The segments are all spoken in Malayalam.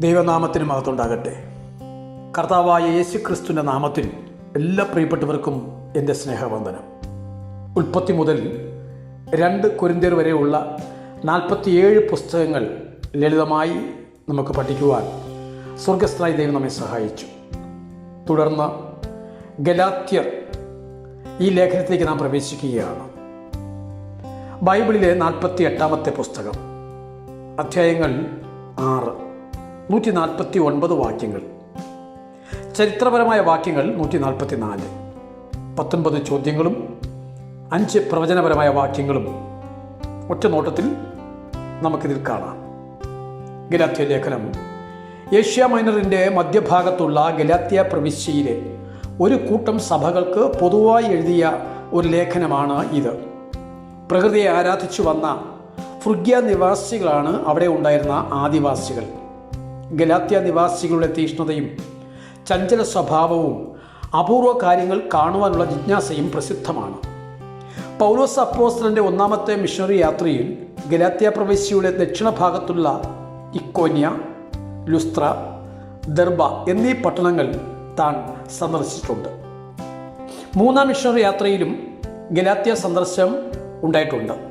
ദൈവനാമത്തിന് മഹത്തുണ്ടാകട്ടെ കർത്താവായ യേശു ക്രിസ്തുവിന്റെ നാമത്തിൽ എല്ലാ പ്രിയപ്പെട്ടവർക്കും എന്റെ സ്നേഹവന്ദനം. ഉൽപ്പത്തി മുതൽ രണ്ട് കുരിന്തിയർ വരെയുള്ള നാൽപ്പത്തിയേഴ് പുസ്തകങ്ങൾ ലളിതമായി നമുക്ക് പഠിക്കുവാൻ സ്വർഗസ്ഥനായി ദൈവം നമ്മെ സഹായിച്ചു. തുടർന്ന് ഗലാത്യർ ഈ ലേഖനത്തിലേക്ക് നാം പ്രവേശിക്കുകയാണ്. ബൈബിളിലെ നാൽപ്പത്തി എട്ടാമത്തെ പുസ്തകം അധ്യായങ്ങൾ ആറ്. നൂറ്റി നാൽപ്പത്തി ഒൻപത് വാക്യങ്ങൾ. ചരിത്രപരമായ വാക്യങ്ങൾ നൂറ്റി നാൽപ്പത്തി നാല് പത്തൊൻപത് ചോദ്യങ്ങളും അഞ്ച് പ്രവചനപരമായ വാക്യങ്ങളും. ഒറ്റ നോട്ടത്തിൽ നമുക്കിതിൽ കാണാം. ഗലാത്യ ലേഖനം. ഏഷ്യ മൈനറിന്റെ മധ്യഭാഗത്തുള്ള ഗലാത്യ പ്രവിശ്യയിലെ ഒരു കൂട്ടം സഭകൾക്ക് പൊതുവായി എഴുതിയ ഒരു ലേഖനമാണ് ഇത്. പ്രകൃതിയെ ആരാധിച്ചു വന്ന ഫ്രുഗ്യ നിവാസികളാണ് അവിടെ ഉണ്ടായിരുന്ന ആദിവാസികൾ. ഗലാത്യ നിവാസികളുടെ തീഷ്ണതയും ചഞ്ചല സ്വഭാവവും അപൂർവ കാര്യങ്ങൾ കാണുവാനുള്ള ജിജ്ഞാസയും പ്രസിദ്ധമാണ്. പൗലോസ് അപ്പോസ്റ്റലിന്റെ ഒന്നാമത്തെ മിഷണറി യാത്രയിൽ ഗലാത്യ പ്രവിശ്യയുടെ ദക്ഷിണഭാഗത്തുള്ള ഇക്കോന്യ ലുസ്ത്ര ദർബ എന്നീ പട്ടണങ്ങൾ താൻ സന്ദർശിച്ചിട്ടുണ്ട്. മൂന്നാം മിഷണറി യാത്രയിലും ഗലാത്യ സന്ദർശനം ഉണ്ടായിട്ടുണ്ട്.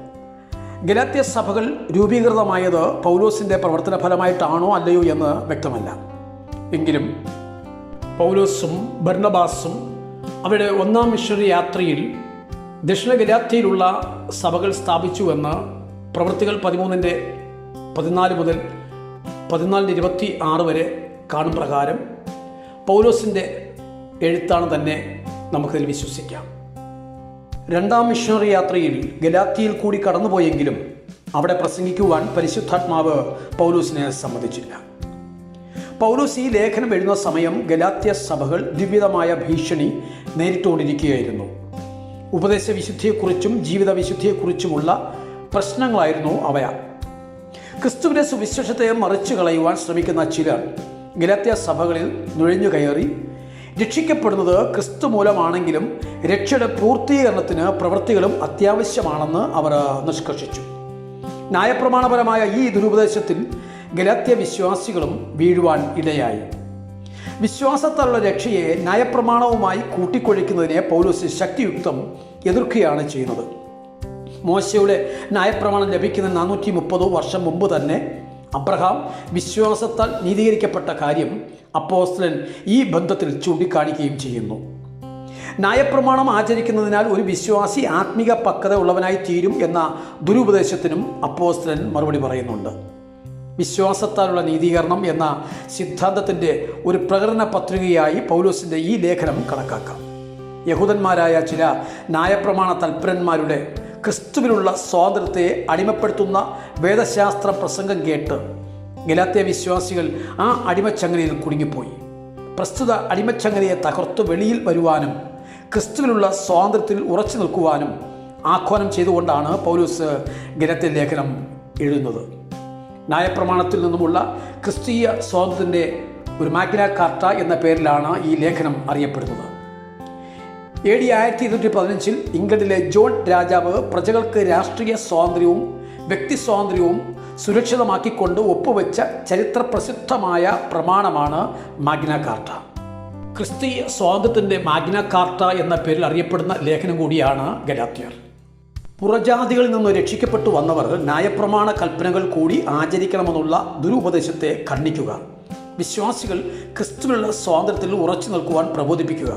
ഗലാത്യ സഭകൾ രൂപീകൃതമായത് പൗലോസിന്റെ പ്രവർത്തന ഫലമായിട്ടാണോ അല്ലയോ എന്ന് വ്യക്തമല്ല. എങ്കിലും പൗലോസും ഭർണബാസും അവരുടെ ഒന്നാം മിഷണറി യാത്രയിൽ ദക്ഷിണ ഗലാത്യയിലുള്ള സഭകൾ സ്ഥാപിച്ചുവെന്ന് പ്രവൃത്തികൾ പതിമൂന്നിന്റെ പതിനാല് മുതൽ പതിനാലിന്റെ ഇരുപത്തി ആറ് വരെ കാണും പ്രകാരം പൗലോസിന്റെ എഴുത്താണ് തന്നെ നമുക്കിതിൽ വിശ്വസിക്കാം. രണ്ടാം മിഷണറി യാത്രയിൽ ഗലാത്തിയിൽ കൂടി കടന്നുപോയെങ്കിലും അവിടെ പ്രസംഗിക്കുവാൻ പരിശുദ്ധാത്മാവ് പൗലൂസിനെ സമ്മതിച്ചില്ല. പൗലൂസ് ഈ ലേഖനം എഴുതുന്ന സമയം ഗലാത്യ സഭകൾ ദിവ്യതമായ ഭീഷണി നേരിട്ടുകൊണ്ടിരിക്കുകയായിരുന്നു. ഉപദേശ വിശുദ്ധിയെക്കുറിച്ചും ജീവിത വിശുദ്ധിയെക്കുറിച്ചുമുള്ള പ്രശ്നങ്ങളായിരുന്നു അവയ. ക്രിസ്തുവിന്റെ സുവിശേഷത്തെ മറിച്ചു കളയുവാൻ ശ്രമിക്കുന്ന ചിലർ ഗലാത്യ സഭകളിൽ നുഴഞ്ഞു കയറി രക്ഷിക്കപ്പെടുന്നത് ക്രിസ്തു മൂലമാണെങ്കിലും രക്ഷയുടെ പൂർത്തീകരണത്തിന് പ്രവൃത്തികളും അത്യാവശ്യമാണെന്ന് അവർ നിഷ്കർഷിച്ചു. ന്യായപ്രമാണപരമായ ഈ ദുരുപദേശത്തിൽ ഗലാത്യ വിശ്വാസികളും വീഴുവാൻ ഇടയായി. വിശ്വാസത്താലുള്ള രക്ഷയെ ന്യായപ്രമാണവുമായി കൂട്ടിക്കൊഴിക്കുന്നതിനെ പൗലോസ് ശക്തിയുക്തം എതിർക്കുകയാണ് ചെയ്യുന്നത്. മോശയുടെ ന്യായപ്രമാണം ലഭിക്കുന്ന നാനൂറ്റി മുപ്പത് വർഷം മുമ്പ് തന്നെ അബ്രഹാം വിശ്വാസത്താൽ നീതീകരിക്കപ്പെട്ട കാര്യം അപ്പോസ്തലൻ ഈ ബന്ധത്തിൽ ചൂണ്ടിക്കാണിക്കുകയും ചെയ്യുന്നു. ന്യായപ്രമാണം ആചരിക്കുന്നതിനാൽ ഒരു വിശ്വാസി ആത്മീക പക്വത ഉള്ളവനായി തീരും എന്ന ദുരുപദേശത്തിനും അപ്പോസ്തലൻ മറുപടി പറയുന്നുണ്ട്. വിശ്വാസത്താലുള്ള നീതീകരണം എന്ന സിദ്ധാന്തത്തിന്റെ ഒരു പ്രകടന പത്രികയായി പൗലോസിന്റെ ഈ ലേഖനം കണക്കാക്കാം. യഹൂദന്മാരായ ചില ന്യായപ്രമാണ തൽപരന്മാരുടെ ക്രിസ്തുവിനുള്ള സ്വാതന്ത്ര്യത്തെ അടിമപ്പെടുത്തുന്ന വേദശാസ്ത്ര പ്രസംഗം കേട്ട് ഗലാത്യ വിശ്വാസികൾ ആ അടിമച്ചങ്ങലയിൽ കുടുങ്ങിപ്പോയി. പ്രസ്തുത അടിമച്ചങ്ങലയെ തകർത്തു വെളിയിൽ വരുവാനും ക്രിസ്തുവിനുള്ള സ്വാതന്ത്ര്യത്തിൽ ഉറച്ചു നിൽക്കുവാനും ആഹ്വാനം ചെയ്തുകൊണ്ടാണ് പൗലൂസ് ഗലത്തെ ലേഖനം എഴുതുന്നത്. ന്യായപ്രമാണത്തിൽ നിന്നുമുള്ള ക്രിസ്തീയ സ്വാതന്ത്ര്യത്തിന്റെ ഒരു മാഗ്ന കാർട്ട എന്ന പേരിലാണ് ഈ ലേഖനം അറിയപ്പെടുന്നത്. എ ഡി ആയിരത്തി ഇരുന്നൂറ്റി പതിനഞ്ചിൽ ഇംഗ്ലണ്ടിലെ ജോൺ രാജാവ് പ്രജകൾക്ക് രാഷ്ട്രീയ സ്വാതന്ത്ര്യവും വ്യക്തി സ്വാതന്ത്ര്യവും സുരക്ഷിതമാക്കിക്കൊണ്ട് ഒപ്പുവെച്ച ചരിത്ര പ്രസിദ്ധമായ പ്രമാണമാണ് മാഗ്ന കാർട്ട. ക്രിസ്തീയ സ്വാതന്ത്ര്യത്തിന്റെ മാഗ്ന കാർട്ട എന്ന പേരിൽ അറിയപ്പെടുന്ന ലേഖനം കൂടിയാണ് ഗലാത്യർ പുറജാതികളിൽ നിന്ന് രക്ഷിക്കപ്പെട്ടു വന്നവർ ന്യായപ്രമാണ കൽപ്പനകൾ കൂടി ആചരിക്കണമെന്നുള്ള ദുരുപദേശത്തെ ഖണ്ഡിക്കുക. വിശ്വാസികൾ ക്രിസ്തുവിനുള്ള സ്വാതന്ത്ര്യത്തിൽ ഉറച്ചു നിൽക്കുവാൻ പ്രബോധിപ്പിക്കുക.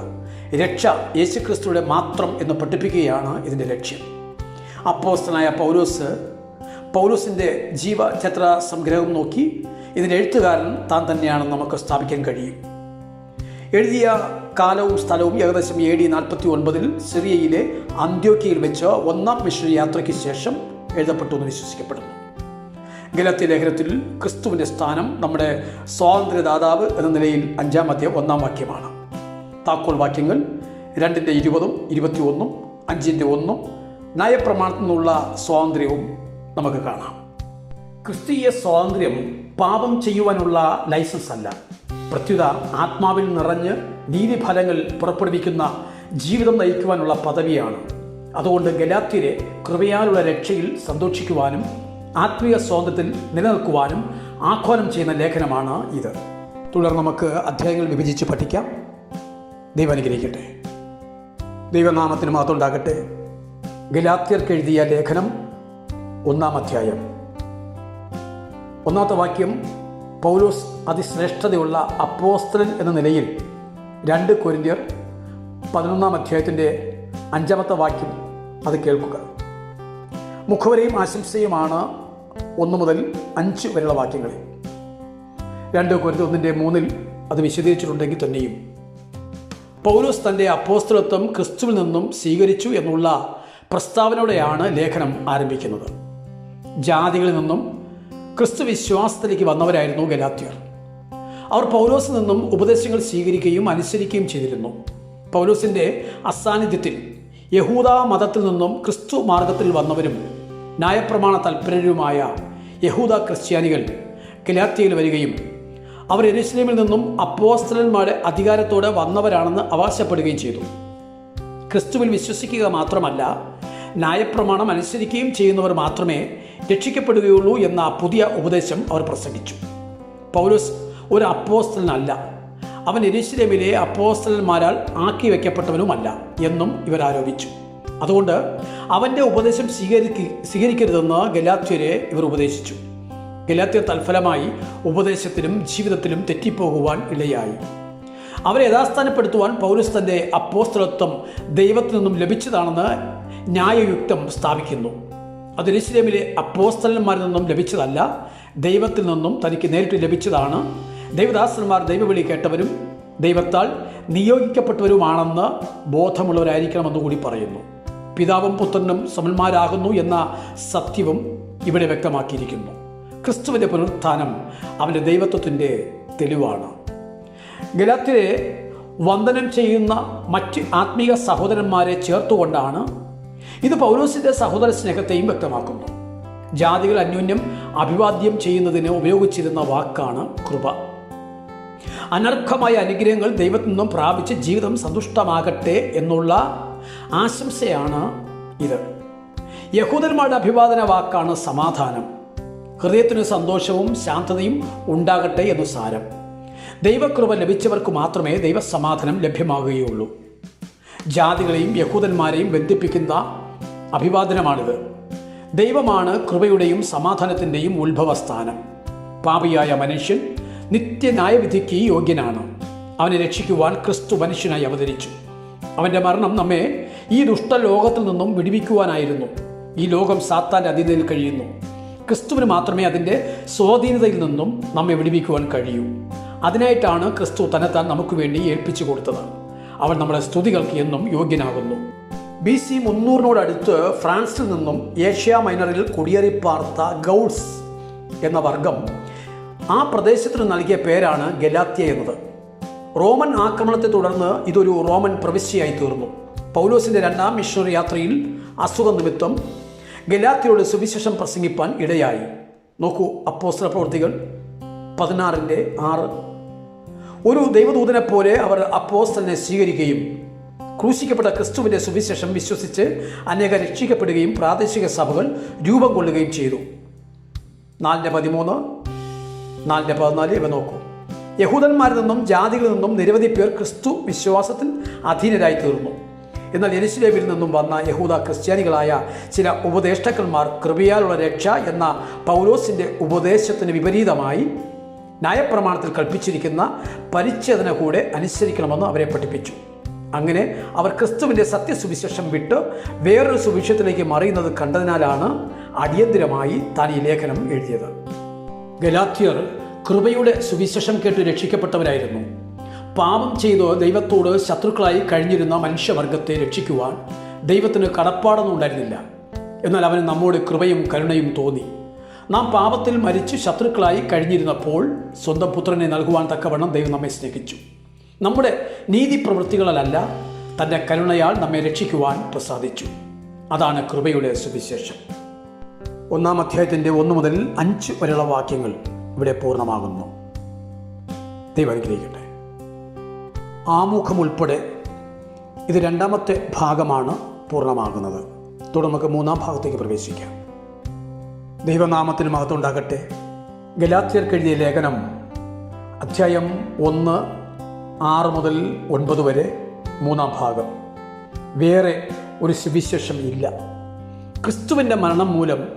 രക്ഷ യേശുക്രിസ്തുവിടെ മാത്രം എന്ന് പഠിപ്പിക്കുകയാണ് ഇതിന്റെ ലക്ഷ്യം. അപ്പോസ്തനായ പൗലോസ് പൗലോസിന്റെ ജീവചത്ര സംഗ്രഹം നോക്കി ഇതിന്റെ എഴുത്തുകാരൻ താൻ തന്നെയാണെന്ന് നമുക്ക് സ്ഥാപിക്കാൻ കഴിയും. എഴുതിയ കാലവും സ്ഥലവും ഏകദേശം എ ഡി നാൽപ്പത്തി ഒൻപതിൽ സിറിയയിലെ അന്ത്യോക്കയിൽ വെച്ച് ഒന്നാം മിഷണറി യാത്രയ്ക്ക് ശേഷം എഴുതപ്പെട്ടു എന്ന് വിശ്വസിക്കപ്പെടുന്നു. ഗലത്തി ലേഖനത്തിൽ ക്രിസ്തുവിന്റെ സ്ഥാനം നമ്മുടെ സ്വാതന്ത്ര്യദാതാവ് എന്ന നിലയിൽ അഞ്ചാം അധ്യായം ഒന്നാം വാക്യമാണ്. താക്കോൽ വാക്യങ്ങൾ രണ്ടിന്റെ ഇരുപതും ഇരുപത്തിയൊന്നും അഞ്ചിന്റെ ഒന്നും നയപ്രമാണത്തിൽ നിന്നുള്ള സ്വാതന്ത്ര്യവും നമുക്ക് കാണാം. ക്രിസ്തീയ സ്വാതന്ത്ര്യം പാപം ചെയ്യുവാനുള്ള ലൈസൻസ് അല്ല. പ്രത്യുത ആത്മാവിൽ നിറഞ്ഞ് നീതിഫലങ്ങൾ പുറപ്പെടുവിക്കുന്ന ജീവിതം നയിക്കുവാനുള്ള പദവിയാണ്. അതുകൊണ്ട് ഗലാത്യരെ കൃപയാലുള്ള രക്ഷയിൽ സന്തോഷിക്കുവാനും ആത്മീയ സ്വാതന്ത്ര്യത്തിൽ നിലനിൽക്കുവാനും ആഹ്വാനം ചെയ്യുന്ന ലേഖനമാണ് ഇത്. തുടർന്ന് നമുക്ക് അധ്യായങ്ങൾ വിഭജിച്ച് പഠിക്കാം. ദൈവം അനുഗ്രഹിക്കട്ടെ. ദൈവനാമത്തിന് മാത്രം ഉണ്ടാകട്ടെ ഗലാത്യർക്ക് എഴുതിയ ലേഖനം ഒന്നാം അധ്യായം ഒന്നാമത്തെ വാക്യം പൗലോസ് അതിശ്രേഷ്ഠതയുള്ള അപ്പോസ്തലൻ എന്ന നിലയിൽ രണ്ട് കൊരിന്തിയർ പതിനൊന്നാം അധ്യായത്തിന്റെ അഞ്ചാമത്തെ വാക്യം അത് കേൾക്കുക. മുഖവരെയും ആശംസയുമാണ് ഒന്ന് മുതൽ അഞ്ച് വരെയുള്ള വാക്യങ്ങൾ രണ്ട് കൊരിന്ത്യർ ഒന്നിന്റെ മൂന്നിൽ അത് വിശദീകരിച്ചിട്ടുണ്ടെങ്കിൽ തന്നെയും. പൗലോസ് തന്റെ അപ്പോസ്തലത്വം ക്രിസ്തുവിൽ നിന്നും സ്വീകരിച്ചു എന്നുള്ള പ്രസ്താവനയോടെയാണ് ലേഖനം ആരംഭിക്കുന്നത്. ജാതികളിൽ നിന്നും ക്രിസ്തു വിശ്വാസത്തിലേക്ക് വന്നവരായിരുന്നു ഗലാത്യർ അവർ പൗലോസിൽ നിന്നും ഉപദേശങ്ങൾ സ്വീകരിക്കുകയും അനുസരിക്കുകയും ചെയ്തിരുന്നു. പൗലോസിന്റെ അസാന്നിധ്യത്തിൽ യഹൂദ മതത്തിൽ നിന്നും ക്രിസ്തു മാർഗത്തിൽ വന്നവരും ന്യായപ്രമാണ തൽപരരുമായ യഹൂദ ക്രിസ്ത്യാനികൾ ഗലാത്യയിൽ വരികയും അവർ എരുസലേമിൽ നിന്നും അപ്പോസ്തലന്മാരുടെ അധികാരത്തോടെ വന്നവരാണെന്ന് അവകാശപ്പെടുകയും ചെയ്തു. ക്രിസ്തുവിൽ വിശ്വസിക്കുക മാത്രമല്ല ന്യായപ്രമാണം അനുസരിക്കുകയും ചെയ്യുന്നവർ മാത്രമേ രക്ഷിക്കപ്പെടുകയുള്ളൂ എന്ന പുതിയ ഉപദേശം അവർ പ്രസംഗിച്ചു. പൗലോസ് ഒരു അപ്പോസ്റ്റലിനല്ല അവൻ എരിശ്രമിലെ അപ്പോസ്റ്റലന്മാരാൽ ആക്കി വയ്ക്കപ്പെട്ടവനുമല്ല എന്നും ഇവർ ആരോപിച്ചു. അതുകൊണ്ട് അവന്റെ ഉപദേശം സ്വീകരിക്ക സ്വീകരിക്കരുതെന്ന് ഗലാത്യരെ ഇവർ ഉപദേശിച്ചു. ഗലാത്യർ തൽഫലമായി ഉപദേശത്തിലും ജീവിതത്തിലും തെറ്റിപ്പോകുവാൻ ഇടയായി. അവരെ യഥാസ്ഥാനപ്പെടുത്തുവാൻ പൗരസ് തന്റെ അപ്പോസ്തലത്വം ദൈവത്തിൽ നിന്നും ലഭിച്ചതാണെന്ന് ന്യായയുക്തം സ്ഥാപിക്കുന്നു. അത് ഇസ്ലേമിലെ അപ്പോസ്തലന്മാരിൽ നിന്നും ലഭിച്ചതല്ല ദൈവത്തിൽ നിന്നും തനിക്ക് നേരിട്ട് ലഭിച്ചതാണ്. ദൈവദാസന്മാർ ദൈവവിളി കേട്ടവരും ദൈവത്താൽ നിയോഗിക്കപ്പെട്ടവരുമാണെന്ന് ബോധമുള്ളവരായിരിക്കണമെന്ന് കൂടി പറയുന്നു. പിതാവും പുത്രനും സമന്മാരാകുന്നു എന്ന സത്യവും ഇവിടെ വ്യക്തമാക്കിയിരിക്കുന്നു. ക്രിസ്തുവിന്റെ പുനരുത്ഥാനം അവന്റെ ദൈവത്വത്തിന്റെ തെളിവാണ്. ഗലാത്തിലെ വന്ദനം ചെയ്യുന്ന മറ്റ് ആത്മീയ സഹോദരന്മാരെ ചേർത്തുകൊണ്ടാണ് ഇത് പൗലോസിന്റെ സഹോദര സ്നേഹത്തെയും വ്യക്തമാക്കുന്നു. ജാതികൾ അന്യോന്യം അഭിവാദ്യം ചെയ്യുന്നതിന് ഉപയോഗിച്ചിരുന്ന വാക്കാണ് കൃപ. അനർഹമായ അനുഗ്രഹങ്ങൾ ദൈവത്തിൽ നിന്നും പ്രാപിച്ച് ജീവിതം സന്തുഷ്ടമാകട്ടെ എന്നുള്ള ആശംസയാണ് ഇത്. യഹൂദന്മാരുടെ അഭിവാദന വാക്കാണ് സമാധാനം. ഹൃദയത്തിന് സന്തോഷവും ശാന്തതയും ഉണ്ടാകട്ടെ എന്നു സാരം. ദൈവകൃപ ലഭിച്ചവർക്ക് മാത്രമേ ദൈവസമാധാനം ലഭ്യമാകുകയുള്ളൂ. ജാതികളെയും യഹൂദന്മാരെയും ബന്ധിപ്പിക്കുന്ന അഭിവാദനമാണിത്. ദൈവമാണ് കൃപയുടെയും സമാധാനത്തിന്റെയും ഉത്ഭവസ്ഥാനം. പാപിയായ മനുഷ്യൻ നിത്യന്യായവിധിക്ക് യോഗ്യനാണ്. അവനെ രക്ഷിക്കുവാൻ ക്രിസ്തു മനുഷ്യനായി അവതരിച്ചു. അവന്റെ മരണം നമ്മെ ഈ ദുഷ്ടലോകത്തിൽ നിന്നും വിടിവിക്കുവാനായിരുന്നു. ഈ ലോകം സാത്താന്റെ അധീനതയിൽ കഴിയുന്നു. ക്രിസ്തുവിന് മാത്രമേ അതിന്റെ സ്വാധീനതയിൽ നിന്നും നമ്മെ വിടിവിക്കുവാൻ കഴിയൂ. അതിനായിട്ടാണ് ക്രിസ്തു തന്നെത്താൻ നമുക്ക് വേണ്ടി ഏൽപ്പിച്ചു കൊടുത്തത്. അവൻ നമ്മുടെ സ്തുതികൾക്ക് എന്നും യോഗ്യനാകുന്നു. ബി സി മുന്നൂറിനോടടുത്ത് ഫ്രാൻസിൽ നിന്നും ഏഷ്യ മൈനറിൽ കുടിയേറിപ്പാർത്ത ഗൗഡ്സ് എന്ന വർഗം ആ പ്രദേശത്തിന് നൽകിയ പേരാണ് ഗലാത്യ എന്നത്. റോമൻ ആക്രമണത്തെ തുടർന്ന് ഇതൊരു റോമൻ പ്രവിശ്യയായി തീർന്നു. പൗലോസിന്റെ രണ്ടാം മിഷണറി യാത്രയിൽ അസുഖ നിമിത്തം ഗലാത്തിയോട് സുവിശേഷം പ്രസംഗിപ്പാൻ ഇടയായി. നോക്കൂ അപ്പോസ്തല പ്രവൃത്തികൾ പതിനാറിന്റെ ആറ്. ഒരു ദൈവദൂതനെ പോലെ അവർ അപ്പോസ്തലിനെ സ്വീകരിക്കുകയും ക്രൂശിക്കപ്പെട്ട ക്രിസ്തുവിന്റെ സുവിശേഷം വിശ്വസിച്ച് അനേക രക്ഷിക്കപ്പെടുകയും പ്രാദേശിക സഭകൾ രൂപം കൊള്ളുകയും ചെയ്തു. നാലിന്റെ പതിമൂന്ന് നാലിന്റെ പതിനാല് ഇവ നോക്കൂ. യഹൂദന്മാരിൽ നിന്നും ജാതികളിൽ നിന്നും നിരവധി പേർ ക്രിസ്തു വിശ്വാസത്തിൽ അധീനരായി തീർന്നു. എന്നാൽ എരുസലേമിൽ നിന്നും വന്ന യഹൂദ ക്രിസ്ത്യാനികളായ ചില ഉപദേഷ്ടാക്കന്മാർ കൃപയാലുള്ള രക്ഷ എന്ന പൗലോസിന്റെ ഉപദേശത്തിന് വിപരീതമായി ന്യായപ്രമാണത്തിൽ കൽപ്പിച്ചിരിക്കുന്ന പരിച്ഛേദന കൂടെ അനുസരിക്കണമെന്ന് അവരെ പഠിപ്പിച്ചു. അങ്ങനെ അവർ ക്രിസ്തുവിന്റെ സത്യസുവിശേഷം വിട്ട് വേറൊരു സുവിശേഷത്തിലേക്ക് മറിയുന്നത് കണ്ടതിനാലാണ് അടിയന്തിരമായി താൻ ഈ ലേഖനം എഴുതിയത്. ഗലാത്യർ കൃപയുടെ സുവിശേഷം കേട്ട് രക്ഷിക്കപ്പെട്ടവരായിരുന്നു. പാപം ചെയ്ത് ദൈവത്തോട് ശത്രുക്കളായി കഴിഞ്ഞിരുന്ന മനുഷ്യവർഗത്തെ രക്ഷിക്കുവാൻ ദൈവത്തിന് കടപ്പാടൊന്നും ഉണ്ടായിരുന്നില്ല. എന്നാൽ അവന് നമ്മോട് കൃപയും കരുണയും തോന്നി. നാം പാപത്തിൽ മരിച്ചു ശത്രുക്കളായി കഴിഞ്ഞിരുന്നപ്പോൾ സ്വന്തം പുത്രനെ നൽകുവാൻ തക്കവണ്ണം ദൈവം നമ്മെ സ്നേഹിച്ചു. നമ്മുടെ നീതി പ്രവൃത്തികളല്ല തന്റെ കരുണയാൽ നമ്മെ രക്ഷിക്കുവാൻ പ്രസാദിച്ചു. അതാണ് കൃപയുടെ സുവിശേഷം. ഒന്നാം അധ്യായത്തിന്റെ ഒന്ന് മുതൽ അഞ്ച് വരെയുള്ള വാക്യങ്ങൾ ഇവിടെ പൂർണമാകുന്നു. ദൈവം ആമുഖം ഉൾപ്പെടെ ഇത് രണ്ടാമത്തെ ഭാഗമാണ് പൂർണമാകുന്നത്. തുടർന്ന് നമുക്ക് മൂന്നാം ഭാഗത്തേക്ക് പ്രവേശിക്കാം. ദൈവനാമത്തിന് മഹത്വം ഉണ്ടാകട്ടെ. ഗലാത്യർക്കെഴുതിയ ലേഖനം അധ്യായം ഒന്ന് ആറ് മുതൽ ഒൻപത് വരെ മൂന്നാം ഭാഗം. വേറെ ഒരു സുവിശേഷം ഇല്ല. ക്രിസ്തുവിന്റെ മരണം മൂലം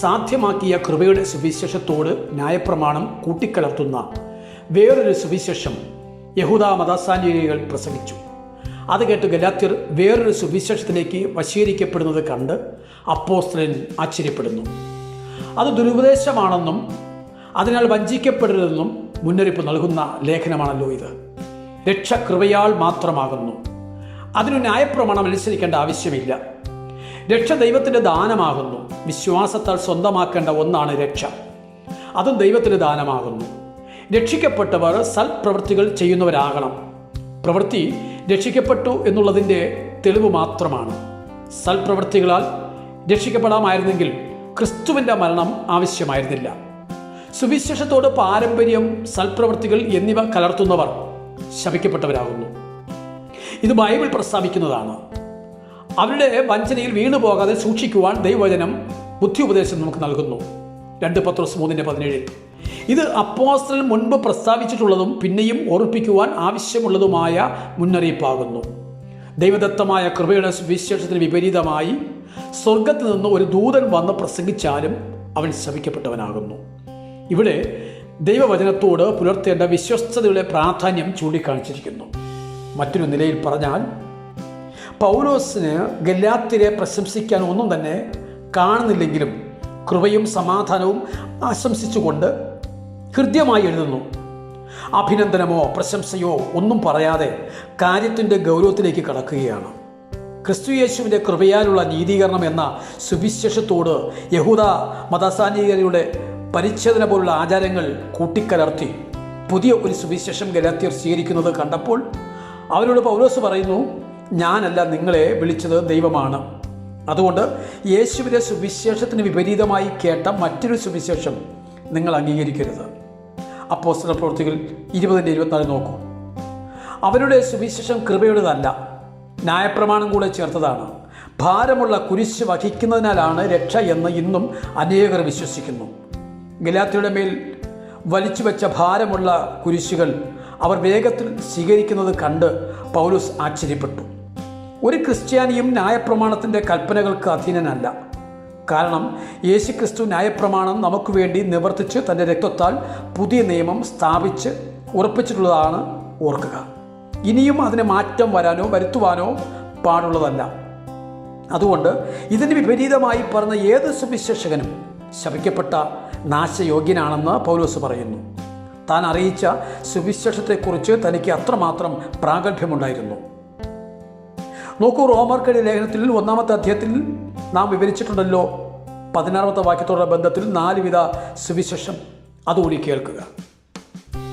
സാധ്യമാക്കിയ കൃപയുടെ സുവിശേഷത്തോട് ന്യായപ്രമാണം കൂട്ടിക്കലർത്തുന്ന വേറൊരു സുവിശേഷം യഹൂദ മതാസാന്യകൾ പ്രസംഗിച്ചു. അത് കേട്ട് ഗലാത്യർ വേറൊരു സുവിശേഷത്തിലേക്ക് വശീകരിക്കപ്പെടുന്നത് കണ്ട് അപ്പോസ്തലൻ ആശ്ചര്യപ്പെടുന്നു. അത് ദുരുപദേശമാണെന്നും അതിനാൽ വഞ്ചിക്കപ്പെടരുതെന്നും മുന്നറിയിപ്പ് നൽകുന്ന ലേഖനമാണല്ലോ ഇത്. രക്ഷ കൃപയാൽ മാത്രമാകുന്നു. അതിനു ന്യായപ്രമാണം അനുസരിക്കേണ്ട ആവശ്യമില്ല. രക്ഷ ദൈവത്തിന്റെ ദാനമാകുന്നു. വിശ്വാസത്താൽ സ്വന്തമാക്കേണ്ട ഒന്നാണ് രക്ഷ. അതും ദൈവത്തിന്റെ ദാനമാകുന്നു. രക്ഷിക്കപ്പെട്ടവർ സൽപ്രവൃത്തികൾ ചെയ്യുന്നവരാകണം. പ്രവൃത്തി രക്ഷിക്കപ്പെട്ടു എന്നുള്ളതിന്റെ തെളിവ് മാത്രമാണ്. സൽപ്രവൃത്തികളാൽ രക്ഷിക്കപ്പെടാമായിരുന്നെങ്കിൽ ക്രിസ്തുവിന്റെ മരണം ആവശ്യമായിരുന്നില്ല. സുവിശേഷത്തോട് പാരമ്പര്യം സൽപ്രവൃത്തികൾ എന്നിവ കലർത്തുന്നവർ ശപിക്കപ്പെട്ടവരാകുന്നു. ഇത് ബൈബിൾ പ്രസ്താവിക്കുന്നതാണ്. അവരുടെ വഞ്ചനയിൽ വീണു പോകാതെ സൂക്ഷിക്കുവാൻ ദൈവവചനം ബുദ്ധി ഉപദേശം നമുക്ക് നൽകുന്നു. രണ്ട് പത്രോസ് മൂന്നിന്റെ പതിനേഴിൽ. ഇത് അപ്പോസ്റ്റൽ മുൻപ് പ്രസ്താവിച്ചിട്ടുള്ളതും പിന്നെയും ഓർപ്പിക്കുവാൻ ആവശ്യമുള്ളതുമായ മുന്നറിയിപ്പാകുന്നു. ദൈവദത്തമായ കൃപയുടെ വിശേഷത്തിന് വിപരീതമായി സ്വർഗത്തിൽ നിന്ന് ഒരു ദൂതൻ വന്ന് പ്രസംഗിച്ചാലും അവൻ ശ്രമിക്കപ്പെട്ടവനാകുന്നു ഇവിടെ ദൈവവചനത്തോട് പുലർത്തേണ്ട വിശ്വസ്തതയുടെ പ്രാധാന്യം ചൂണ്ടിക്കാണിച്ചിരിക്കുന്നു. മറ്റൊരു നിലയിൽ പറഞ്ഞാൽ പൗലോസിന് ഗല്ലാത്തിരെ പ്രശംസിക്കാൻ ഒന്നും തന്നെ കാണുന്നില്ലെങ്കിലും കൃപയും സമാധാനവും ആശംസിച്ചുകൊണ്ട് ഹൃദ്യമായി എഴുതുന്നു. അഭിനന്ദനമോ പ്രശംസയോ ഒന്നും പറയാതെ കാര്യത്തിന്റെ ഗൗരവത്തിലേക്ക് കടക്കുകയാണ്. ക്രിസ്തു യേശുവിന്റെ കൃപയാലുള്ള നീതീകരണം എന്ന സുവിശേഷത്തോട് യഹൂദ മതസാനികരുടെ പരിച്ഛേദന പോലുള്ള ആചാരങ്ങൾ കൂട്ടിക്കലർത്തി പുതിയ ഒരു സുവിശേഷം ഗലാത്തിയർ സ്വീകരിക്കുന്നത് കണ്ടപ്പോൾ അവരോട് പൗലോസ് പറയുന്നു ഞാനല്ല നിങ്ങളെ വിളിച്ചത് ദൈവമാണ്. അതുകൊണ്ട് യേശുവിന്റെ സുവിശേഷത്തിന് വിപരീതമായി കേട്ട മറ്റൊരു സുവിശേഷം നിങ്ങൾ അംഗീകരിക്കരുത്. അപ്പോസ്റ്റല പ്രവൃത്തികൾ ഇരുപതിന്റെ ഇരുപത്തിനാല് നോക്കൂ. അവരുടെ സുവിശേഷം കൃപയുടേതല്ല ന്യായപ്രമാണം കൂടെ ചേർത്തതാണ്. ഭാരമുള്ള കുരിശ് വഹിക്കുന്നതിനാലാണ് രക്ഷ എന്ന് ഇന്നും അനേകർ വിശ്വസിക്കുന്നു. ഗലാത്തിയുടെ മേൽ വലിച്ചു വെച്ച ഭാരമുള്ള കുരിശുകൾ അവർ വേഗത്തിൽ സ്വീകരിക്കുന്നത് കണ്ട് പൗലുസ് ആശ്ചര്യപ്പെട്ടു. ഒരു ക്രിസ്ത്യാനിയും ന്യായപ്രമാണത്തിന്റെ കൽപ്പനകൾക്ക് അധീനനല്ല. കാരണം യേശുക്രിസ്തു ന്യായപ്രമാണം നമുക്ക് വേണ്ടി നിവർത്തിച്ച് തന്റെ രക്തത്താൽ പുതിയ നിയമം സ്ഥാപിച്ച് ഉറപ്പിച്ചിട്ടുള്ളതാണ് ഓർക്കുക. ഇനിയും അതിന് മാറ്റം വരാനോ വരുത്തുവാനോ പാടുള്ളതല്ല. അതുകൊണ്ട് ഇതിന് വിപരീതമായി പറഞ്ഞ ഏത് സുവിശേഷകനും ശപിക്കപ്പെട്ട നാശയോഗ്യനാണെന്ന് പൗലോസ് പറയുന്നു. താൻ അറിയിച്ച സുവിശേഷത്തെക്കുറിച്ച് തനിക്ക് അത്രമാത്രം പ്രാഗൽഭ്യമുണ്ടായിരുന്നു. നോക്കൂ റോമർക്കടി ലേഖനത്തിൽ ഒന്നാമത്തെ അധ്യായത്തിൽ നാം വിവരിച്ചിട്ടുണ്ടല്ലോ പതിനാറാമത്തെ വാക്യത്തോടെ ബന്ധത്തിൽ നാലുവിധ സുവിശേഷം. അതുകൂടി കേൾക്കുക.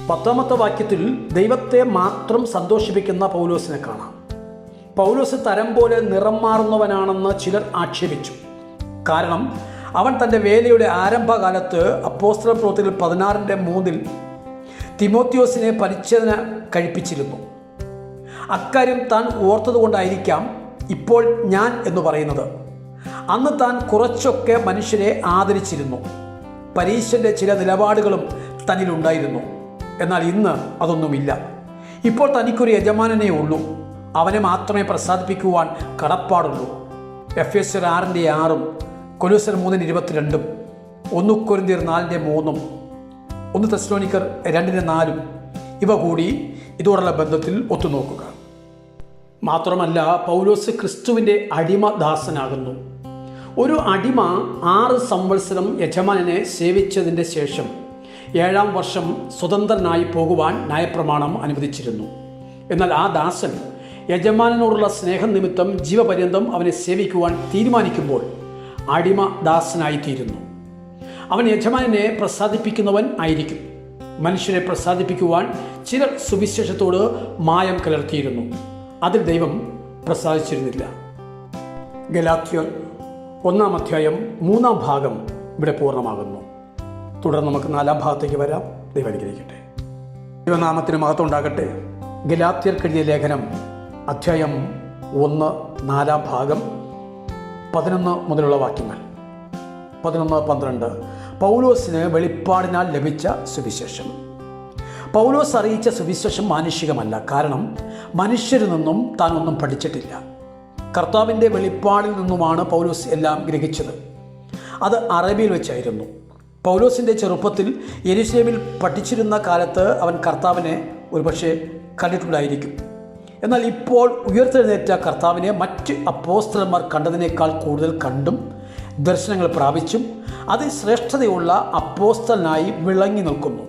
പത്താമത്തെ വാക്യത്തിൽ ദൈവത്തെ മാത്രം സന്തോഷിപ്പിക്കുന്ന പൗലോസിനെ കാണാം. പൗലോസ് തരം പോലെ നിറം മാറുന്നവനാണെന്ന് ചിലർ ആക്ഷേപിച്ചു. കാരണം അവൻ തന്റെ വേലയുടെ ആരംഭകാലത്ത് അപ്പോസ്റ്റർ പ്രവൃത്തികൾ പതിനാറിന്റെ മൂന്നിൽ തിമോത്യോസിനെ പരിച്ഛേദന കഴിപ്പിച്ചിരുന്നു. അക്കാര്യം താൻ ഓർത്തതുകൊണ്ടായിരിക്കാം ഇപ്പോൾ ഞാൻ എന്ന് പറയുന്നത്. അന്ന് താൻ കുറച്ചൊക്കെ മനുഷ്യരെ ആദരിച്ചിരുന്നു. പരീശന്റെ ചില നിലപാടുകളും തന്നിലുണ്ടായിരുന്നു എന്നാൽ ഇന്ന് അതൊന്നുമില്ല. ഇപ്പോൾ തനിക്കൊരു യജമാനനെ ഉള്ളൂ. അവനെ മാത്രമേ പ്രസാദിപ്പിക്കുവാൻ കടപ്പാടുള്ളൂ. എഫ് എസ് ആറിന്റെ ആറും കൊലൂസർ മൂന്നിന് ഇരുപത്തിരണ്ടും ഒന്ന് കൊരിന്തിയർ നാലിന്റെ മൂന്നും ഒന്ന് തെസ്ലോനിക്കർ രണ്ടിന്റെ നാലും ഇവ കൂടി ഇതോടുള്ള ബന്ധത്തിൽ ഒത്തുനോക്കുക. മാത്രമല്ല പൗലോസ് ക്രിസ്തുവിന്റെ അടിമ ദാസനാകുന്നു. ഒരു അടിമ ആറ് സംവത്സരം യജമാനനെ സേവിച്ചതിന്റെ ശേഷം ഏഴാം വർഷം സ്വതന്ത്രനായി പോകുവാൻ നയപ്രമാണം അനുവദിച്ചിരുന്നു. എന്നാൽ ആ ദാസൻ യജമാനോടുള്ള സ്നേഹം നിമിത്തം ജീവപര്യന്തം അവനെ സേവിക്കുവാൻ തീരുമാനിക്കുമ്പോൾ അടിമ ദാസനായിത്തീരുന്നു അവൻ യജമാനെ പ്രസാദിപ്പിക്കുന്നവൻ ആയിരിക്കും. മനുഷ്യരെ പ്രസാദിപ്പിക്കുവാൻ ചിലർ സുവിശേഷത്തോട് മായം കലർത്തിയിരുന്നു. അതിൽ ദൈവം പ്രസാദിച്ചിരുന്നില്ല. ഗലാത്യർ ഒന്നാം അധ്യായം മൂന്നാം ഭാഗം ഇവിടെ പൂർണമാകുന്നു. തുടർന്ന് നമുക്ക് നാലാം ഭാഗത്തേക്ക് വരാം. ദൈവം അനുഗ്രഹിക്കട്ടെ. ദൈവനാമത്തിന് മഹത്വം ഉണ്ടാകട്ടെ. ഗലാത്യർക്കെഴുതിയ ലേഖനം അധ്യായം ഒന്ന് നാലാം ഭാഗം. പതിനൊന്ന് മുതലുള്ള വാക്യങ്ങൾ. പതിനൊന്ന് പന്ത്രണ്ട്. പൗലോസിന് വെളിപ്പാടിനാൽ ലഭിച്ച സുവിശേഷം. പൗലോസ് അറിയിച്ച സുവിശേഷം മാനുഷികമല്ല. കാരണം മനുഷ്യരിൽ നിന്നും താൻ ഒന്നും പഠിച്ചിട്ടില്ല. കർത്താവിന്റെ വെളിപ്പാടിൽ നിന്നുമാണ് പൗലോസ് എല്ലാം ഗ്രഹിച്ചത്. അത് അറബിയിൽ വെച്ചായിരുന്നു. പൗലോസിന്റെ ചെറുപ്പത്തിൽ യെരുശലേമിൽ പഠിച്ചിരുന്ന കാലത്ത് അവൻ കർത്താവിനെ ഒരുപക്ഷെ കണ്ടിട്ടുണ്ടായിരിക്കും. എന്നാൽ ഇപ്പോൾ ഉയർത്തെഴുന്നേറ്റ കർത്താവിനെ മറ്റ് അപ്പോസ്തലന്മാർ കണ്ടതിനേക്കാൾ കൂടുതൽ കണ്ടും ദർശനങ്ങൾ പ്രാപിച്ചും അതിശ്രേഷ്ഠതയുള്ള അപ്പോസ്തലനായി വിളങ്ങി നിൽക്കുന്നു.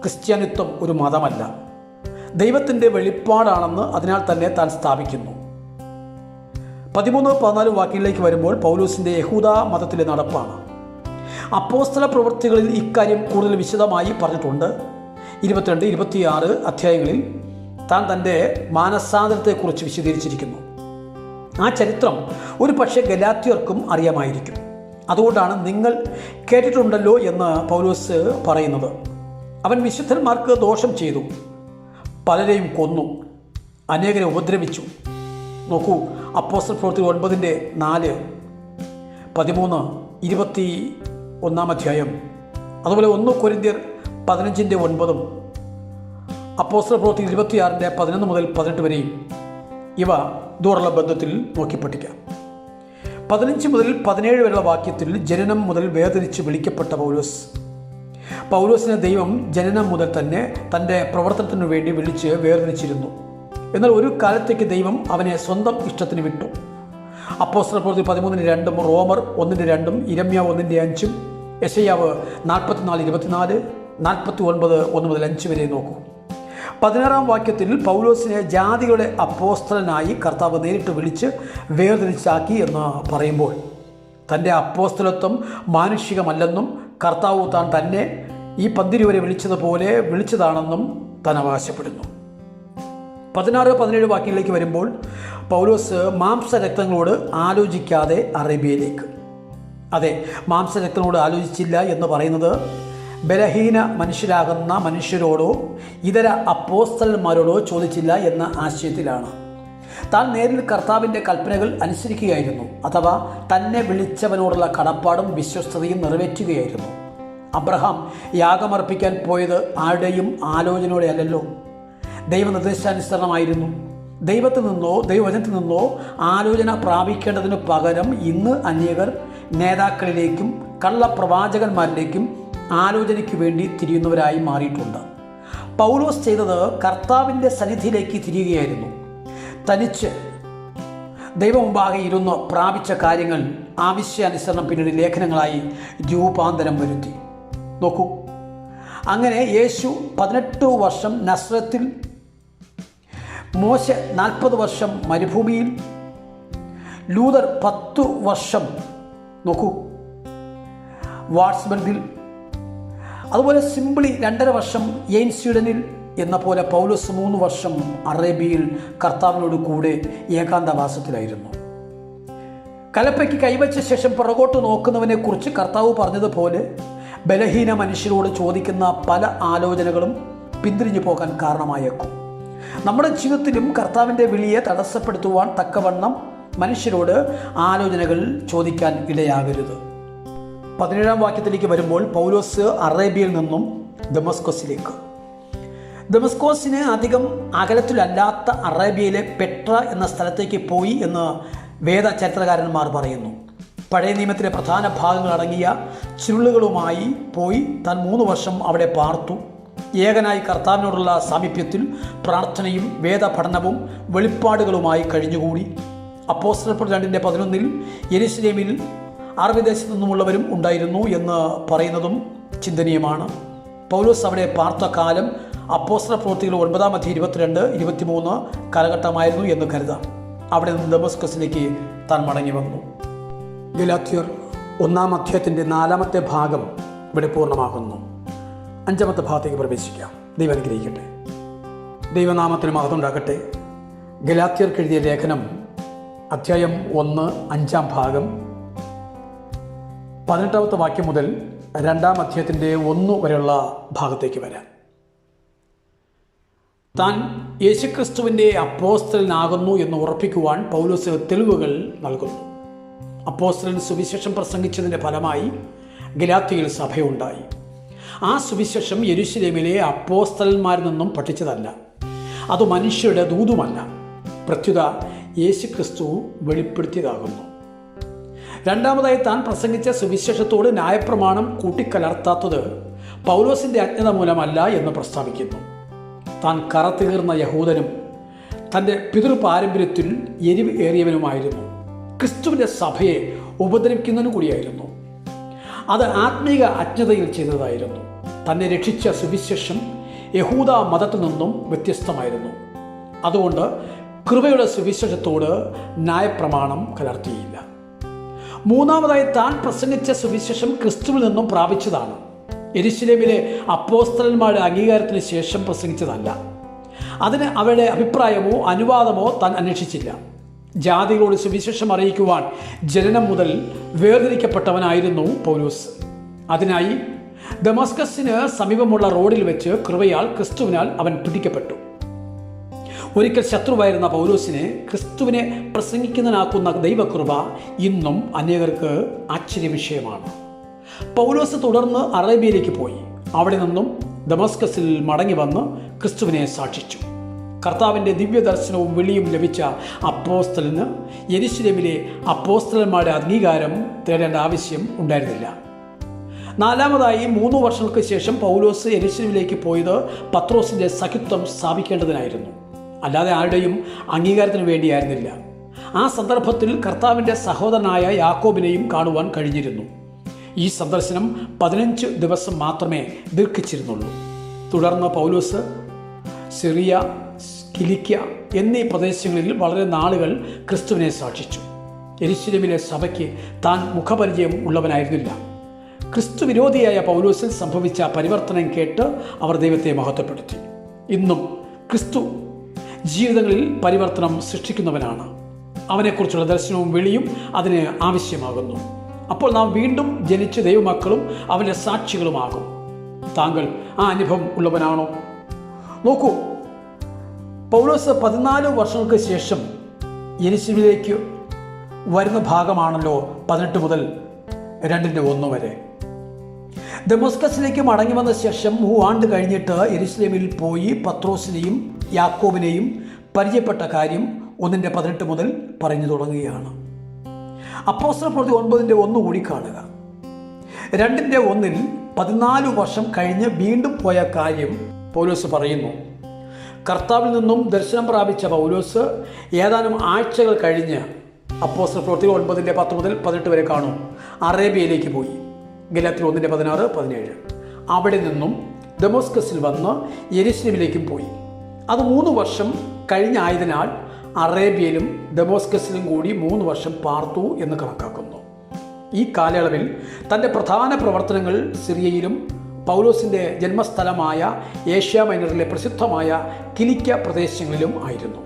ക്രിസ്ത്യാനിത്വം ഒരു മതമല്ല. ദൈവത്തിന്റെ വെളിപ്പാടാണെന്ന് അതിനാൽ തന്നെ താൻ സ്ഥാപിക്കുന്നു. പതിമൂന്ന് പതിനാല് വാക്കിലേക്ക് വരുമ്പോൾ പൗലൂസിന്റെ യഹൂദ മതത്തിലെ നടപ്പാണ്. അപ്പോസ്തല പ്രവൃത്തികളിൽ ഇക്കാര്യം കൂടുതൽ വിശദമായി പറഞ്ഞിട്ടുണ്ട്. ഇരുപത്തിരണ്ട് ഇരുപത്തിയാറ് അധ്യായങ്ങളിൽ താൻ തന്റെ മാനസാന്തരത്തെക്കുറിച്ച് വിശദീകരിച്ചിരിക്കുന്നു. ആ ചരിത്രം ഒരു പക്ഷേ ഗലാത്തിയർക്കും അറിയാമായിരിക്കും. അതുകൊണ്ടാണ് നിങ്ങൾ കേട്ടിട്ടുണ്ടല്ലോ എന്ന് പൗലോസ് പറയുന്നത്. അവൻ വിശുദ്ധന്മാർക്ക് ദോഷം ചെയ്തു. പലരെയും കൊന്നു. അനേകരെ ഉപദ്രവിച്ചു. നോക്കൂ അപ്പോസ്റ്റൽ പ്രവൃത്തി ഒൻപതിന്റെ നാല് പതിമൂന്ന് ഇരുപത്തി ഒന്നാം അധ്യായം. അതുപോലെ ഒന്ന് കൊരിന്ത്യർ പതിനഞ്ചിന്റെ ഒൻപതും അപ്പോസ്റ്റൽ പ്രവൃത്തി ഇരുപത്തിയാറിന്റെ പതിനൊന്ന് മുതൽ പതിനെട്ട് വരെയും ഇവ ദൂറുള്ള ബന്ധത്തിൽ നോക്കി പഠിക്കാം. പതിനഞ്ച് മുതൽ പതിനേഴ് വരെയുള്ള വാക്യത്തിൽ ജനനം മുതൽ വേദനിച്ച് വിളിക്കപ്പെട്ട പൗലോസ്. പൗലോസിനെ ദൈവം ജനനം മുതൽ തന്നെ തന്റെ പ്രവർത്തനത്തിനു വേണ്ടി വിളിച്ച് വേർതിരിച്ചിരുന്നു. എന്നാൽ ഒരു കാലത്തേക്ക് ദൈവം അവനെ സ്വന്തം ഇഷ്ടത്തിന് വിട്ടു. അപ്പോസ്റ്റർ പ്രവൃത്തി പതിമൂന്നിന് രണ്ടും റോമർ ഒന്നിന്റെ രണ്ടും ഇരമ്യ ഒന്നിന്റെ അഞ്ചും യശയ്യാവ് നാൽപ്പത്തിനാല് ഇരുപത്തിനാല് നാൽപ്പത്തി ഒൻപത് ഒന്ന് മുതൽ അഞ്ച് വരെ നോക്കൂ. പതിനാറാം വാക്യത്തിൽ പൗലോസിനെ ജാതികളുടെ അപ്പോസ്തലനായി കർത്താവ് നേരിട്ട് വിളിച്ച് വേർതിരിച്ചാക്കി എന്ന് പറയുമ്പോൾ തന്റെ അപ്പോസ്തലത്വം മാനുഷികമല്ലെന്നും കർത്താവ് താൻ തന്നെ ഈ പന്തിരി വരെ വിളിച്ചതുപോലെ വിളിച്ചതാണെന്നും താൻ അവകാശപ്പെടുന്നു. പതിനാറ് പതിനേഴ് വാക്യങ്ങളിലേക്ക് വരുമ്പോൾ പൗലോസ് മാംസരക്തങ്ങളോട് ആലോചിക്കാതെ അറേബ്യയിലേക്ക്. അതെ മാംസരക്തങ്ങളോട് ആലോചിച്ചില്ല എന്ന് പറയുന്നത് ബലഹീന മനുഷ്യരാകുന്ന മനുഷ്യരോടോ ഇതര അപ്പോസ്റ്റൽമാരോടോ ചോദിച്ചില്ല എന്ന ആശയത്തിലാണ്. താൻ നേരിൽ കർത്താവിന്റെ കൽപ്പനകൾ അനുസരിക്കുകയായിരുന്നു അഥവാ തന്നെ വിളിച്ചവനോടുള്ള കടപ്പാടും വിശ്വസ്തതയും നിറവേറ്റുകയായിരുന്നു. അബ്രഹാം യാഗമർപ്പിക്കാൻ പോയത് ആരുടെയും ആലോചനയോടെ അല്ലല്ലോ ദൈവനിർദ്ദേശാനുസരണമായിരുന്നു. ദൈവത്തിൽ നിന്നോ ദൈവവചനത്തിൽ നിന്നോ ആലോചന പ്രാപിക്കേണ്ടതിന് പകരം ഇന്ന് അനേകർ നേതാക്കളിലേക്കും കള്ളപ്രവാചകന്മാരിലേക്കും ആലോചനയ്ക്ക് വേണ്ടി തിരിയുന്നവരായി മാറിയിട്ടുണ്ട്. പൗലോസ് ചെയ്തത് കർത്താവിന്റെ സന്നിധിയിലേക്ക് തിരിയുകയായിരുന്നു. തനിച്ച് ദൈവമുമ്പാകെ ഇരുന്ന് പ്രാപിച്ച കാര്യങ്ങൾ ആവശ്യാനുസരണം പിന്നീട് ലേഖനങ്ങളായി രൂപാന്തരം വരുത്തി. നോക്കൂ. അങ്ങനെ യേശു പതിനെട്ട് വർഷം നസ്രത്തിൽ മോശ നാൽപ്പത് വർഷം മരുഭൂമിയിൽ ലൂതർ പത്തു വർഷം നോക്കൂ വാട്സ്ബൻഡിൽ അതുപോലെ സിംപിളി രണ്ടര വർഷം എയിൻ സ്വീഡനിൽ എന്ന പോലെ പൗലോസ് മൂന്ന് വർഷം അറേബ്യയിൽ കർത്താവിനോട് കൂടെ ഏകാന്തവാസത്തിലായിരുന്നു. കലപ്പയ്ക്ക് കൈവച്ച ശേഷം പുറകോട്ട് നോക്കുന്നവനെക്കുറിച്ച് കർത്താവ് പറഞ്ഞതുപോലെ ബലഹീന മനുഷ്യരോട് ചോദിക്കുന്ന പല ആലോചനകളും പിന്തിരിഞ്ഞു പോകാൻ കാരണമായേക്കും. നമ്മുടെ ജീവിതത്തിലും കർത്താവിന്റെ വിളിയെ തടസ്സപ്പെടുത്തുവാൻ തക്കവണ്ണം മനുഷ്യരോട് ആലോചനകൾ ചോദിക്കാൻ ഇടയാകരുത്. പതിനേഴാം വാക്യത്തിലേക്ക് വരുമ്പോൾ പൗലോസ് അറേബ്യയിൽ നിന്നും ദമസ്കോസിലേക്ക്. ദമസ്കോസിന് അധികം അകലത്തിലല്ലാത്ത അറേബ്യയിലെ പെട്ര എന്ന സ്ഥലത്തേക്ക് പോയി എന്ന് വേദ ചരിത്രകാരന്മാർ പറയുന്നു. പഴയ നിയമത്തിലെ പ്രധാന ഭാഗങ്ങൾ അടങ്ങിയ ചുരുളുകളുമായി പോയി താൻ മൂന്ന് വർഷം അവിടെ പാർത്തു. ഏകനായി കർത്താവിനോടുള്ള സാമീപ്യത്തിൽ പ്രാർത്ഥനയും വേദപഠനവും വെളിപ്പാടുകളുമായി കഴിഞ്ഞുകൂടി. അപ്പോസ്റ്റൽ രണ്ടിന്റെ പതിനൊന്നിൽ യെരുസലേമിൽ അറബിദേശത്തു നിന്നുമുള്ളവരും ഉണ്ടായിരുന്നു എന്ന് പറയുന്നതും ചിന്തനീയമാണ്. പൗലോസ് അവിടെ പാർത്ത കാലം അപ്പോസ്ത്ര പ്രവൃത്തികൾ ഒൻപതാം അധ്യയം ഇരുപത്തിരണ്ട് ഇരുപത്തിമൂന്ന് കാലഘട്ടമായിരുന്നു എന്ന് കരുതാം. അവിടെ നിന്ന് ദമസ്കസിലേക്ക് താൻ മടങ്ങി വന്നു. ഗലാത്യർ ഒന്നാം അധ്യായത്തിന്റെ നാലാമത്തെ ഭാഗം ഇവിടെ പൂർണമാകുന്നു. അഞ്ചാമത്തെ ഭാഗത്തേക്ക് പ്രവേശിക്കാം. ദൈവം അനുഗ്രഹിക്കട്ടെ. ദൈവനാമത്തിന് മഹത്വം ഉണ്ടാകട്ടെ ഗലാത്യർക്ക് എഴുതിയ ലേഖനം അധ്യായം ഒന്ന് അഞ്ചാം ഭാഗം പതിനെട്ടാമത്തെ വാക്യം മുതൽ രണ്ടാം അധ്യായത്തിന്റെ ഒന്ന് വരെയുള്ള ഭാഗത്തേക്ക് വരാം. താൻ യേശുക്രിസ്തുവിന്റെ അപ്പോസ്റ്റലിനാകുന്നു എന്ന് ഉറപ്പിക്കുവാൻ പൗലോസ് തെളിവുകൾ നൽകുന്നു. അപ്പോസ്തലൻ സുവിശേഷം പ്രസംഗിച്ചതിന്റെ ഫലമായി ഗലാത്തിയിൽ സഭയുണ്ടായി. ആ സുവിശേഷം യെരുശലേമിലെ അപ്പോസ്തലന്മാരിൽ നിന്നും പഠിച്ചതല്ല. അത് മനുഷ്യരുടെ ദൂതുമല്ല. പ്രത്യുത യേശുക്രിസ്തു വെളിപ്പെടുത്തിയതാകുന്നു. രണ്ടാമതായി താൻ പ്രസംഗിച്ച സുവിശേഷത്തോട് ന്യായപ്രമാണം കൂട്ടിക്കലർത്താത്തത് പൗലോസിന്റെ അജ്ഞത മൂലമല്ല എന്ന് പ്രസ്താവിക്കുന്നു. താൻ കറത്തീർന്ന യഹൂദനും തന്റെ പിതൃ പാരമ്പര്യത്തിൽ എരിവ് ഏറിയവനുമായിരുന്നു. ക്രിസ്തുവിന്റെ സഭയെ ഉപദ്രവിക്കുന്നതിനു കൂടിയായിരുന്നു. അത് ആത്മീക അജ്ഞതയിൽ ചെയ്തതായിരുന്നു. തന്നെ രക്ഷിച്ച സുവിശേഷം യഹൂദ മതത്തിൽ നിന്നും വ്യത്യസ്തമായിരുന്നു. അതുകൊണ്ട് കൃപയുടെ സുവിശേഷത്തോട് ന്യായപ്രമാണം കലർത്തിയില്ല. മൂന്നാമതായി താൻ പ്രസംഗിച്ച സുവിശേഷം ക്രിസ്തുവിൽ നിന്നും പ്രാപിച്ചതാണ്. എരിശിലേമിലെ അപ്പോസ്തലന്മാരുടെ അംഗീകാരത്തിന് ശേഷം പ്രസംഗിച്ചതല്ല. അതിന് അവരുടെ അഭിപ്രായമോ അനുവാദമോ താൻ അന്വേഷിച്ചില്ല. ജാതികളോട് സുവിശേഷം അറിയിക്കുവാൻ ജനനം മുതൽ വേർതിരിക്കപ്പെട്ടവനായിരുന്നു പൗലൂസ്. അതിനായി ദമസ്കസിന് സമീപമുള്ള റോഡിൽ വെച്ച് കൃപയാൽ ക്രിസ്തുവിനാൽ അവൻ പിടിക്കപ്പെട്ടു ഒരിക്കൽ ശത്രുവായിരുന്ന പൗലോസിനെ ക്രിസ്തുവിനെ പ്രസംഗിക്കുന്നതിനാക്കുന്ന ദൈവകൃപ ഇന്നും അനേകർക്ക് ആശ്ചര്യ വിഷയമാണ് പൗലോസ് തുടർന്ന് അറേബ്യയിലേക്ക് പോയി. അവിടെ നിന്നും ദമസ്കസിൽ മടങ്ങി വന്ന് ക്രിസ്തുവിനെ സാക്ഷിച്ചു. കർത്താവിന്റെ ദിവ്യദർശനവും വിളിയും ലഭിച്ച അപ്പോസ്തലിന് യരിശ്വരമിലെ അപ്പോസ്തലന്മാരുടെ അംഗീകാരം തേടേണ്ട ആവശ്യം ഉണ്ടായിരുന്നില്ല. നാലാമതായി മൂന്ന് വർഷങ്ങൾക്ക് ശേഷം പൗലോസ് എരിശിലേക്ക് പോയത് പത്രോസിന്റെ സഖിത്വം സ്ഥാപിക്കേണ്ടതിനായിരുന്നു. അല്ലാതെ ആരുടെയും അംഗീകാരത്തിന് വേണ്ടിയായിരുന്നില്ല. ആ സന്ദർഭത്തിൽ കർത്താവിന്റെ സഹോദരനായ യാക്കോബിനെയും കാണുവാൻ കഴിഞ്ഞിരുന്നു. ഈ സന്ദർശനം പതിനഞ്ച് ദിവസം മാത്രമേ ദീർഘിച്ചിരുന്നുള്ളൂ. തുടർന്ന് പൗലോസ് സിറിയ കിലിക്ക എന്നീ പ്രദേശങ്ങളിൽ വളരെ നാളുകൾ ക്രിസ്തുവിനെ സാക്ഷിച്ചു. എരിശിലമിലെ സഭയ്ക്ക് താൻ മുഖപരിചയം ഉള്ളവനായിരുന്നില്ല. ക്രിസ്തു വിരോധിയായ പൗലോസിൽ സംഭവിച്ച പരിവർത്തനം കേട്ട് അവർ ദൈവത്തെ മഹത്വപ്പെടുത്തി. ഇന്നും ക്രിസ്തു ജീവിതങ്ങളിൽ പരിവർത്തനം സൃഷ്ടിക്കുന്നവനാണ്. അവനെക്കുറിച്ചുള്ള ദർശനവും വെളിയും അതിന് ആവശ്യമാകുന്നു. അപ്പോൾ നാം വീണ്ടും ജനിച്ച ദൈവമക്കളും അവന്റെ സാക്ഷികളുമാകും. താങ്കൾ ആ അനുഭവം ഉള്ളവനാണോ? നോക്കൂ. പൗലോസ് പതിനാല് വർഷങ്ങൾക്ക് ശേഷം യെരുശലേമിലേക്ക് വരുന്ന ഭാഗമാണല്ലോ പതിനെട്ട് മുതൽ രണ്ടിന്റെ ഒന്ന് വരെ. ദമസ്കസിലേക്ക് മടങ്ങി വന്ന ശേഷം മൂവാണ്ട് കഴിഞ്ഞിട്ട് എരുസലേമിൽ പോയി പത്രോസിനെയും യാക്കോബിനെയും പരിചയപ്പെട്ട കാര്യം ഒന്നിന്റെ പതിനെട്ട് മുതൽ പറഞ്ഞു തുടങ്ങുകയാണ്. അപ്പോസ്റ്റൽ പ്രതി ഒൻപതിന്റെ ഒന്ന് കൂടി കാണുക. രണ്ടിന്റെ ഒന്നിൽ പതിനാല് വർഷം കഴിഞ്ഞ് വീണ്ടും പോയ കാര്യം പൗലോസ് പറയുന്നു. കർത്താവിൽ നിന്നും ദർശനം പ്രാപിച്ച പൗലോസ് ഏതാനും ആഴ്ചകൾ കഴിഞ്ഞ് അപ്പോസ്ത്ര പ്രവൃത്തി ഒൻപതിന്റെ പത്ത് മുതൽ പതിനെട്ട് വരെ കാണും. അറേബ്യയിലേക്ക് പോയി. ഗലാത്തിൽ ഒന്നിന്റെ പതിനാറ് പതിനേഴ്. അവിടെ നിന്നും ഡെമോസ്കസിൽ വന്ന് യെരുസലേമിലേക്കും പോയി. അത് മൂന്ന് വർഷം കഴിഞ്ഞായതിനാൽ അറേബ്യയിലും ഡെമോസ്കസിലും കൂടി മൂന്ന് വർഷം പാർത്തു എന്ന് കണക്കാക്കുന്നു. ഈ കാലയളവിൽ തന്റെ പ്രധാന പ്രവർത്തനങ്ങൾ സിറിയയിലും പൗലോസിന്റെ ജന്മസ്ഥലമായ ഏഷ്യ മൈനറിലെ പ്രസിദ്ധമായ കിലിക്ക പ്രദേശങ്ങളിലും ആയിരുന്നു.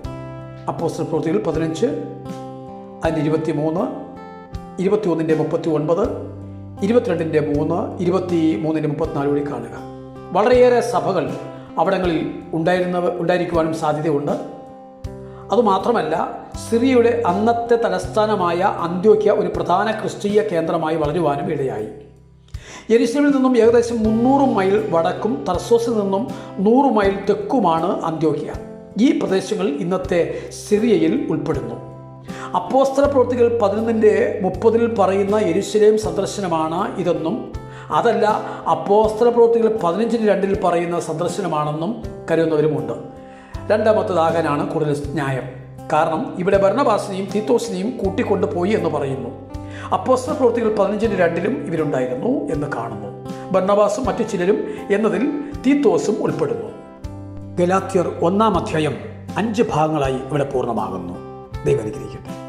അപ്പോസ്റ്റൽ പ്രവൃത്തികൾ പതിനഞ്ച് അതിന്റെ ഇരുപത്തി മൂന്ന് ഇരുപത്തി ഒന്നിന്റെ മുപ്പത്തി ഒൻപത് ഇരുപത്തിരണ്ടിന്റെ മൂന്ന് ഇരുപത്തി മൂന്നിന്റെ മുപ്പത്തിനാല് കൂടി കാണുക. വളരെയേറെ സഭകൾ അവിടങ്ങളിൽ ഉണ്ടായിരുന്ന ഉണ്ടായിരിക്കുവാനും സാധ്യതയുണ്ട്. അതുമാത്രമല്ല സിറിയയുടെ അന്നത്തെ തലസ്ഥാനമായ അന്ത്യോക്യ ഒരു പ്രധാന ക്രിസ്തീയ കേന്ദ്രമായി വളരുവാനും ഇടയായി. യെരുസലമിൽ നിന്നും ഏകദേശം മുന്നൂറ് മൈൽ വടക്കും തർസോസിൽ നിന്നും നൂറ് മൈൽ തെക്കുമാണ് അന്ത്യോക്യ. ഈ പ്രദേശങ്ങൾ ഇന്നത്തെ സിറിയയിൽ ഉൾപ്പെടുന്നു. അപ്പോസ്തല പ്രവൃത്തികൾ പതിനൊന്നിന്റെ മുപ്പതിൽ പറയുന്ന യെരുസലേം സന്ദർശനമാണ് ഇതെന്നും അതല്ല അപ്പോസ്തല പ്രവൃത്തികൾ പതിനഞ്ചിന് രണ്ടിൽ പറയുന്ന സന്ദർശനമാണെന്നും കരുതുന്നവരുമുണ്ട്. രണ്ടാമത്തതാകാനാണ് കൂടുതൽ ന്യായം. കാരണം ഇവിടെ ഭരണഭാസിനെയും തീത്തോസിനെയും കൂട്ടിക്കൊണ്ടുപോയി എന്ന് പറയുന്നു. അപ്പോസ്തല പ്രവൃത്തികൾ പതിനഞ്ചിന് രണ്ടിലും ഇവരുണ്ടായിരുന്നു എന്ന് കാണുന്നു. ഭരണവാസും മറ്റു ചിലരും എന്നതിൽ തീത്തോസും ഉൾപ്പെടുന്നു. ഗലാത്യർ ഒന്നാം അധ്യായം അഞ്ച് ഭാഗങ്ങളായി ഇവിടെ പൂർണമാകുന്നു. ദൈവം അനുഗ്രഹിക്കട്ടെ.